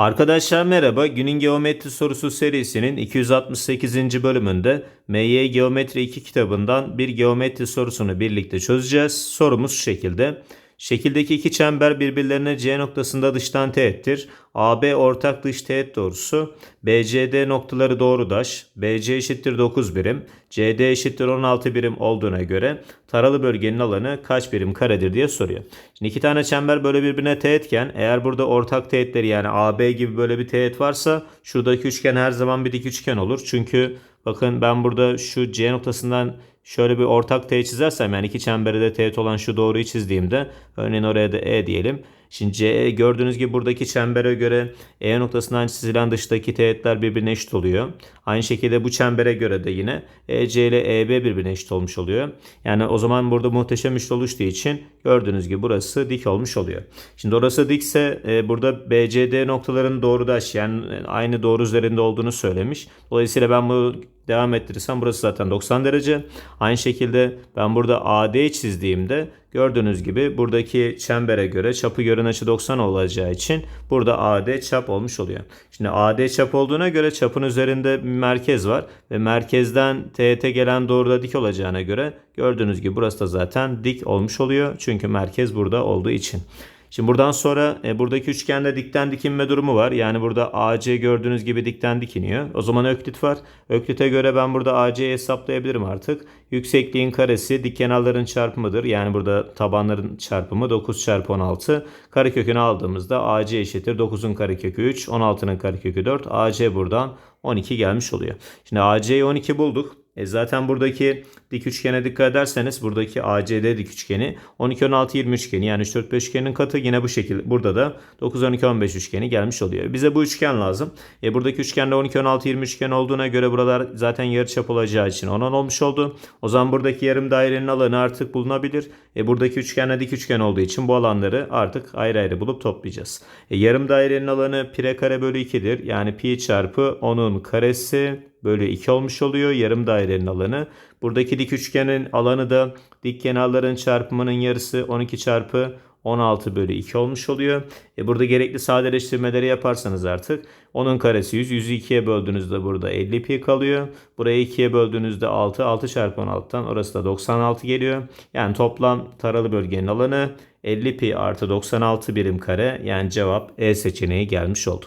Arkadaşlar merhaba. Günün Geometri Sorusu serisinin 268. bölümünde MY Geometri 2 kitabından bir geometri sorusunu birlikte çözeceğiz. Sorumuz şu şekilde. Şekildeki iki çember birbirlerine C noktasında dıştan teğettir. AB ortak dış teğet doğrusu. BCD noktaları doğrudaş. BC eşittir 9 birim. CD eşittir 16 birim olduğuna göre taralı bölgenin alanı kaç birim karedir diye soruyor. Şimdi iki tane çember böyle birbirine teğetken eğer burada ortak teğetleri yani AB gibi böyle bir teğet varsa şuradaki üçgen her zaman bir dik üçgen olur. Çünkü bakın ben burada şu C noktasından şöyle bir ortak teğet çizersem yani iki çembere de teğet olan şu doğruyu çizdiğimde örneğin oraya da E diyelim. Şimdi CE gördüğünüz gibi buradaki çembere göre E noktasından çizilen dıştaki teğetler birbirine eşit oluyor. Aynı şekilde bu çembere göre de yine EC ile EB birbirine eşit olmuş oluyor. Yani o zaman burada muhteşem üçlü oluştuğu için gördüğünüz gibi burası dik olmuş oluyor. Şimdi orası dikse e, burada BCD noktaların doğrudaş yani aynı doğru üzerinde olduğunu söylemiş. Dolayısıyla ben bu devam ettirirsem burası zaten 90 derece. Aynı şekilde ben burada AD çizdiğimde gördüğünüz gibi buradaki çembere göre çapı gören açı 90 olacağı için burada AD çap olmuş oluyor. Şimdi AD çap olduğuna göre çapın üzerinde bir merkez var ve merkezden teğete gelen doğruda dik olacağına göre gördüğünüz gibi burası da zaten dik olmuş oluyor. Çünkü merkez burada olduğu için. Şimdi buradan sonra e, buradaki üçgende dikten dikinme durumu var. Yani burada AC gördüğünüz gibi dikten dikiniyor. O zaman öklit var. Öklite göre ben burada AC'yi hesaplayabilirim artık. Yüksekliğin karesi dik kenarların çarpımıdır. Yani burada tabanların çarpımı 9 çarpı 16. Karekökünü aldığımızda AC eşittir 9'un karekökü 3, 16'nın karekökü 4. AC buradan 12 gelmiş oluyor. Şimdi AC'yi 12 bulduk. E zaten buradaki dik üçgene dikkat ederseniz buradaki ACD dik üçgeni 12 16 20 üçgeni yani 3 4 5 üçgenin katı yine bu şekilde burada da 9 12 15 üçgeni gelmiş oluyor. Bize bu üçgen lazım. E buradaki üçgende 12 16 20 üçgen olduğuna göre buralar zaten yarıçap olacağı için 10 10 olmuş oldu. O zaman buradaki yarım dairenin alanı artık bulunabilir. E buradaki üçgenle dik üçgen olduğu için bu alanları artık ayrı ayrı bulup toplayacağız. E yarım dairenin alanı pi kare bölü 2'dir. Yani pi çarpı 10'un karesi bölü 2 olmuş oluyor yarım dairenin alanı. Buradaki dik üçgenin alanı da dik kenarların çarpımının yarısı 12 çarpı 16 bölü 2 olmuş oluyor. E burada gerekli sadeleştirmeleri yaparsanız artık onun karesi 100. 100'ü 2'ye böldüğünüzde burada 50 pi kalıyor. Burayı 2'ye böldüğünüzde 6. 6 çarpı 16'dan orası da 96 geliyor. Yani toplam taralı bölgenin alanı 50 pi artı 96 birim kare. Yani cevap E seçeneği gelmiş oldu.